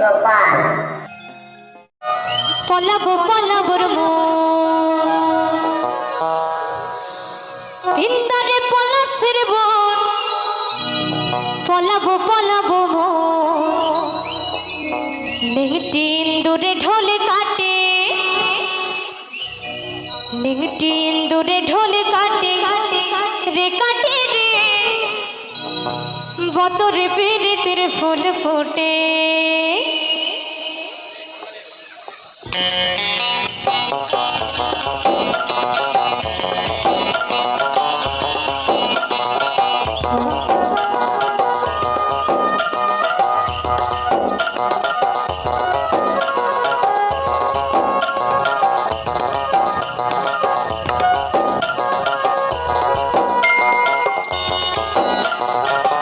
গোপাল পলাবো পলাবোর বিন্দারে পলাশের বোন। পলাবো পলাবো বতরে পেরিতের ফুল ফোটে। পিতারে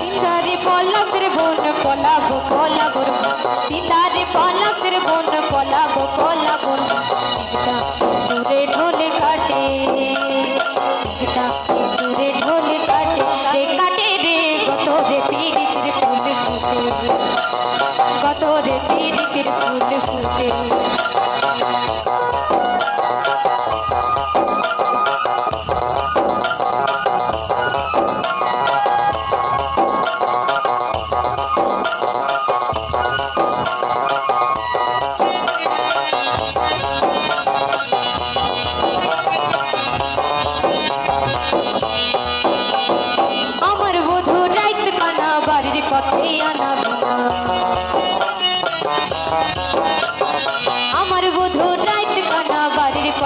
পিতারে পলাশের বোন, পলাবো পলাবোর মন পিতারে পলাশের বোন, পলাবো পলাবোর মন দূরে ঢোলে কাটে। দূরে কত রে পিরিতির ফুল ফুটে আমার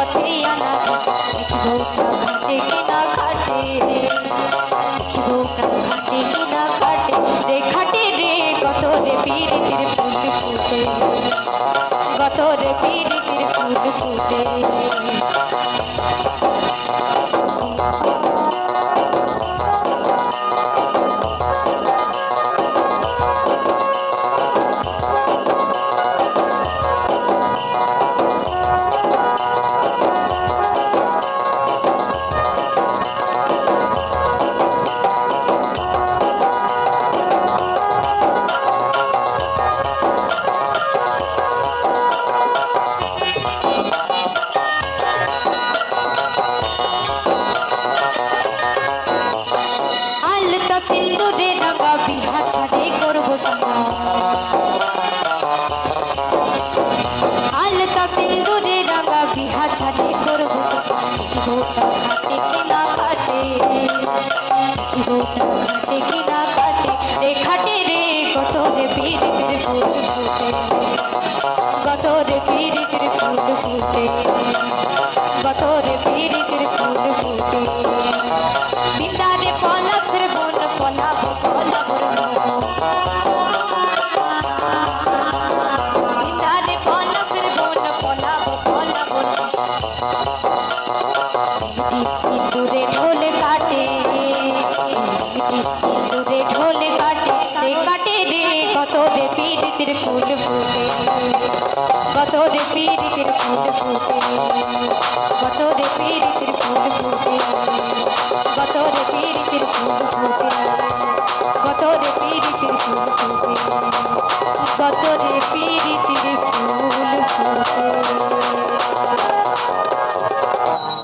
পথে আনা বউটা ঘাটে কিনা খাটে বউটা ঘাটে কিনা খাটে রে খাটে রে কত রে পীড়িতির ফুল ফুটে কত রে পীড়িতির ফুল ফুটে আলতা সিন্দুরে রাঙা বিহা ছাড়ে করব আলতা সিন্দুরে রাঙা বিহা ছাড়ে করব ঘাটে কিনা ঘাটে ঘাটে কিনা ঘাটে, রে ঘাটে রে কত রে পীড়িতের ফুল ফুটে। কত রে পীড়িতের ফুল ফুটে। কত রে পীড়িতের ফুল ফুটে। সিঁদুরে ঢোলে কাটে সিঁদুরে ঢোলে কাটে রে কাটে রে কত রে পীড়িতের ফুল ফুটে কত রে পীড়িতের ফুল ফুটে ফুল ফুটে কত রে পীড়িতের ফুল ফুটে কত রে পীড়িতের ফুল ফুটে কত রে পীড়িতের ফুল